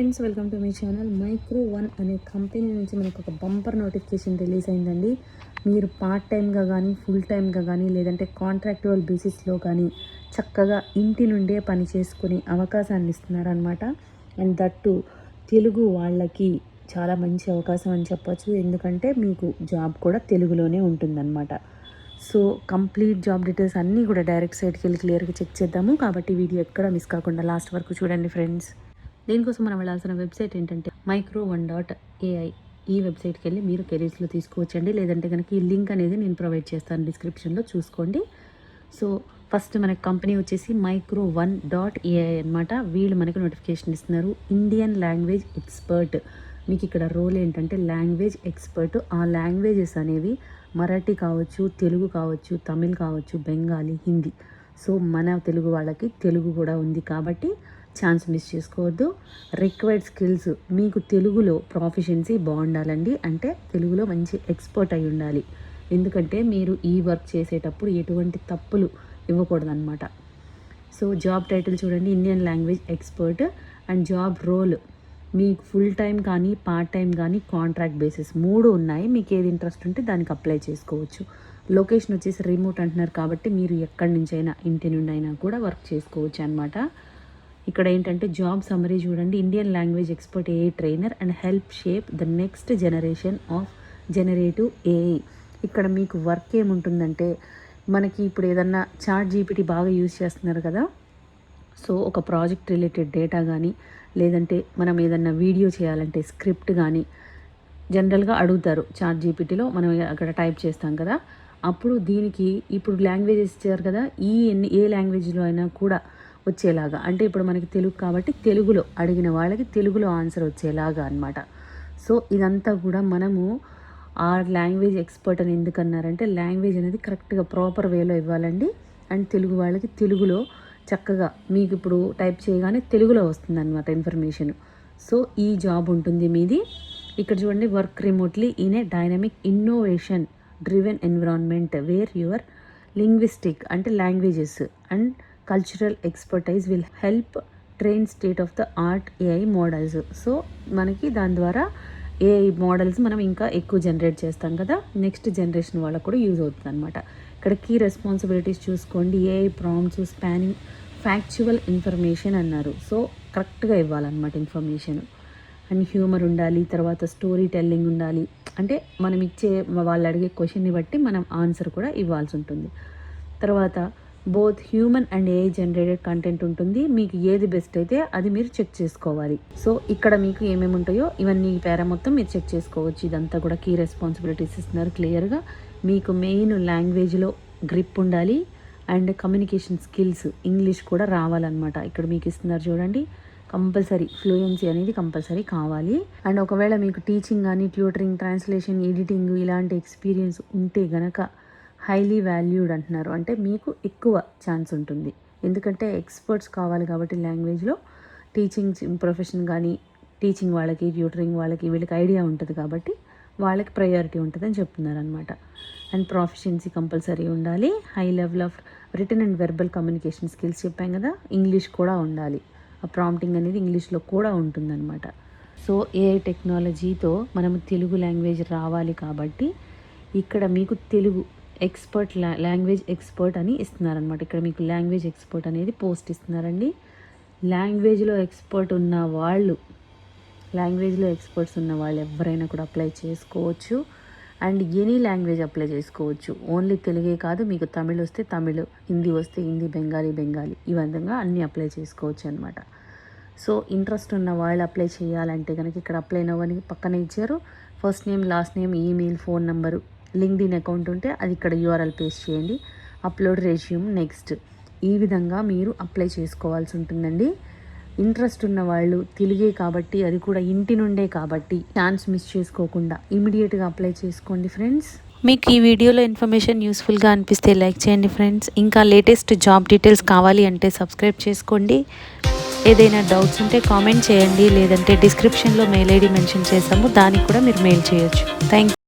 Friends welcome to my channel. Micro one అనే company నుంచి మనకు ఒక బంపర్ నోటిఫికేషన్ రిలీజ్ అయిందండి. మీరు పార్ట్ టైంగా కానీ ఫుల్ టైంగా కానీ లేదంటే కాంట్రాక్టువల్ బేసిస్లో కానీ చక్కగా ఇంటి నుండే పని చేసుకునే అవకాశాన్ని ఇస్తున్నారనమాట అండ్ దట్టు తెలుగు వాళ్ళకి చాలా మంచి అవకాశం అని చెప్పచ్చు. ఎందుకంటే మీకు జాబ్ కూడా తెలుగులోనే ఉంటుందన్నమాట. సో కంప్లీట్ జాబ్ డీటెయిల్స్ అన్నీ కూడా డైరెక్ట్ సైట్కి వెళ్ళి క్లియర్గా చెక్ చేద్దాము. కాబట్టి వీడియో ఎక్కడ మిస్ కాకుండా లాస్ట్ వరకు చూడండి ఫ్రెండ్స్. దీనికోసం మనం వెళ్ళాల్సిన వెబ్సైట్ ఏంటంటే మైక్రో వన్ డాట్ ఏఐ ఈ వెబ్సైట్కి వెళ్ళి మీరు కెరీర్స్లో తీసుకోవచ్చండి. లేదంటే కనుక ఈ లింక్ అనేది నేను ప్రొవైడ్ చేస్తాను డిస్క్రిప్షన్లో చూసుకోండి. సో ఫస్ట్ మనకి కంపెనీ వచ్చేసి మైక్రో వన్ డాట్ ఏఐ అనమాట వీళ్ళు మనకు నోటిఫికేషన్ ఇస్తున్నారు. ఇండియన్ లాంగ్వేజ్ ఎక్స్పర్ట్ మీకు ఇక్కడ రోల్ ఏంటంటే లాంగ్వేజ్ ఎక్స్పర్ట్ ఆ లాంగ్వేజెస్ అనేవి మరాఠీ కావచ్చు తెలుగు కావచ్చు తమిళ్ కావచ్చు బెంగాలీ హిందీ. సో మన తెలుగు వాళ్ళకి తెలుగు కూడా ఉంది కాబట్టి ఛాన్స్ మిస్ చేసుకోవద్దు. రిక్వైర్డ్ స్కిల్స్ మీకు తెలుగులో ప్రాఫిషియన్సీ బాగుండాలండి. అంటే తెలుగులో మంచి ఎక్స్పర్ట్ అయి ఉండాలి. ఎందుకంటే మీరు ఈ వర్క్ చేసేటప్పుడు ఎటువంటి తప్పులు ఇవ్వకూడదన్నమాట. సో జాబ్ టైటిల్ చూడండి. Indian language expert and job role మీకు ఫుల్ టైం కానీ పార్ట్ టైం కానీ కాంట్రాక్ట్ బేసిస్ మూడు ఉన్నాయి. మీకు ఏది ఇంట్రెస్ట్ ఉంటే దానికి అప్లై చేసుకోవచ్చు. లొకేషన్ వచ్చేసి రిమోట్ అంటున్నారు కాబట్టి మీరు ఎక్కడి నుంచైనా ఇంటి నుండి అయినా కూడా వర్క్ చేసుకోవచ్చు అనమాట ఇక్కడ ఏంటంటే జాబ్ సమరీ చూడండి. Indian language expert AI trainer and help shape the next generation of generative AI ఇక్కడ మీకు వర్క్ ఏముంటుందంటే మనకి ఇప్పుడు ఏదన్నా చాట్ జీపీటీ బాగా యూజ్ చేస్తున్నారు కదా. సో ఒక ప్రాజెక్ట్ రిలేటెడ్ డేటా కానీ లేదంటే మనం ఏదన్నా వీడియో చేయాలంటే స్క్రిప్ట్ కానీ జనరల్గా అడుగుతారు. చాట్ జీపీటీలో మనం అక్కడ టైప్ చేస్తాం కదా. అప్పుడు దీనికి ఇప్పుడు లాంగ్వేజెస్ ఇచ్చారు కదా. ఈ ఎన్ని ఏ లాంగ్వేజ్లో అయినా కూడా వచ్చేలాగా. అంటే ఇప్పుడు మనకి తెలుగు కాబట్టి తెలుగులో అడిగిన వాళ్ళకి తెలుగులో ఆన్సర్ వచ్చేలాగా అనమాట సో ఇదంతా కూడా మనము ఆ లాంగ్వేజ్ ఎక్స్పర్ట్ అని ఎందుకన్నారంటే లాంగ్వేజ్ అనేది కరెక్ట్గా ప్రాపర్ వేలో ఇవ్వాలండి. అండ్ తెలుగు వాళ్ళకి తెలుగులో చక్కగా మీకు ఇప్పుడు టైప్ చేయగానే తెలుగులో వస్తుంది అనమాట ఇన్ఫర్మేషన్. సో ఈ జాబ్ ఉంటుంది మీది. ఇక్కడ చూడండి work remotely in a dynamic innovation driven environment where your linguistic అంటే languages. And cultural expertise will help train state of the art AI models so మనకి దాని ద్వారా ఏఐ మోడల్స్ మనం ఇంకా ఎక్కువ జనరేట్ చేస్తాం కదా. నెక్స్ట్ జనరేషన్ వాళ్ళకు కూడా యూజ్ అవుతుంది అనమాట ఇక్కడ కీ రెస్పాన్సిబిలిటీస్ చూసుకోండి. AI prompts spanning factual information అన్నారు. సో కరెక్ట్గా ఇవ్వాలన్నమాట ఇన్ఫర్మేషన్ అండ్ హ్యూమర్ ఉండాలి తర్వాత స్టోరీ టెల్లింగ్ ఉండాలి. అంటే మనం ఇచ్చే వాళ్ళు అడిగే క్వశ్చన్ని బట్టి మనం ఆన్సర్ కూడా ఇవ్వాల్సి ఉంటుంది. తర్వాత both human and AI generated content ఉంటుంది. మీకు ఏది బెస్ట్ అయితే అది మీరు చెక్ చేసుకోవాలి. సో ఇక్కడ మీకు ఏమేమి ఉంటాయో ఇవన్నీ పేర మొత్తం మీరు చెక్ చేసుకోవచ్చు. ఇదంతా కూడా కీ రెస్పాన్సిబిలిటీస్ ఇస్తున్నారు క్లియర్గా. మీకు మెయిన్ లాంగ్వేజ్లో గ్రిప్ ఉండాలి. అండ్ కమ్యూనికేషన్ స్కిల్స్ ఇంగ్లీష్ కూడా రావాలన్నమాట. ఇక్కడ మీకు ఇస్తున్నారు చూడండి. కంపల్సరీ ఫ్లూయెన్సీ అనేది కంపల్సరీ కావాలి. అండ్ ఒకవేళ మీకు టీచింగ్ కానీ ట్యూటరింగ్ ట్రాన్స్లేషన్ ఎడిటింగ్ ఇలాంటి ఎక్స్పీరియన్స్ ఉంటే గనక హైలీ వాల్యూడ్ అంటున్నారు. అంటే మీకు ఎక్కువ ఛాన్స్ ఉంటుంది. ఎందుకంటే ఎక్స్పర్ట్స్ కావాలి కాబట్టి లాంగ్వేజ్లో టీచింగ్ ప్రొఫెషన్ కానీ టీచింగ్ వాళ్ళకి ట్యూటరింగ్ వాళ్ళకి వీళ్ళకి ఐడియా ఉంటుంది కాబట్టి వాళ్ళకి ప్రయారిటీ ఉంటుందని చెప్తున్నారు అనమాట అండ్ ప్రొఫెషన్సీ కంపల్సరీ ఉండాలి. High level of written and verbal communication skills చెప్పాం కదా ఇంగ్లీష్ కూడా ఉండాలి. ఆ ప్రాంప్టింగ్ అనేది ఇంగ్లీష్లో కూడా ఉంటుందన్నమాట. సో ఏఐ టెక్నాలజీతో మనము తెలుగు లాంగ్వేజ్ రావాలి కాబట్టి ఇక్కడ మీకు తెలుగు ఎక్స్పర్ట్ లా లాంగ్వేజ్ ఎక్స్పర్ట్ అని ఇస్తున్నారనమాట ఇక్కడ మీకు లాంగ్వేజ్ ఎక్స్పర్ట్ అనేది పోస్ట్ ఇస్తున్నారండి. లాంగ్వేజ్లో ఎక్స్పర్ట్ ఉన్న వాళ్ళు లాంగ్వేజ్లో ఎక్స్పర్ట్స్ ఉన్న వాళ్ళు ఎవరైనా కూడా అప్లై చేసుకోవచ్చు. అండ్ ఎనీ లాంగ్వేజ్ అప్లై చేసుకోవచ్చు. ఓన్లీ తెలుగే కాదు మీకు తమిళ్ వస్తే తమిళ్ హిందీ వస్తే హిందీ బెంగాలీ బెంగాలీ ఈ విధంగా అన్నీ అప్లై చేసుకోవచ్చు అనమాట సో ఇంట్రెస్ట్ ఉన్న వాళ్ళు అప్లై చేయాలంటే కనుక ఇక్కడ అప్లై నవ్వని పక్కన ఇచ్చారు. First name last name email phone number LinkedIn account ఉంటే అది ఇక్కడ యూఆర్ఎల్ పేస్ట్ చేయండి. Upload resume next. ఈ విధంగా మీరు అప్లై చేసుకోవాల్సి ఉంటుందండి. ఇంట్రెస్ట్ ఉన్న వాళ్ళు తెలుగే కాబట్టి అది కూడా ఇంటి నుండే కాబట్టి ఛాన్స్ మిస్ చేసుకోకుండా ఇమీడియట్గా అప్లై చేసుకోండి ఫ్రెండ్స్. మీకు ఈ వీడియోలో ఇన్ఫర్మేషన్ యూస్ఫుల్గా అనిపిస్తే లైక్ చేయండి ఫ్రెండ్స్. ఇంకా లేటెస్ట్ జాబ్ డీటెయిల్స్ కావాలి అంటే సబ్స్క్రైబ్ చేసుకోండి. ఏదైనా డౌట్స్ ఉంటే కామెంట్ చేయండి. లేదంటే డిస్క్రిప్షన్లో మెయిల్ ఐడి మెన్షన్ చేసాము దానికి కూడా మీరు మెయిల్ చేయొచ్చు. థ్యాంక్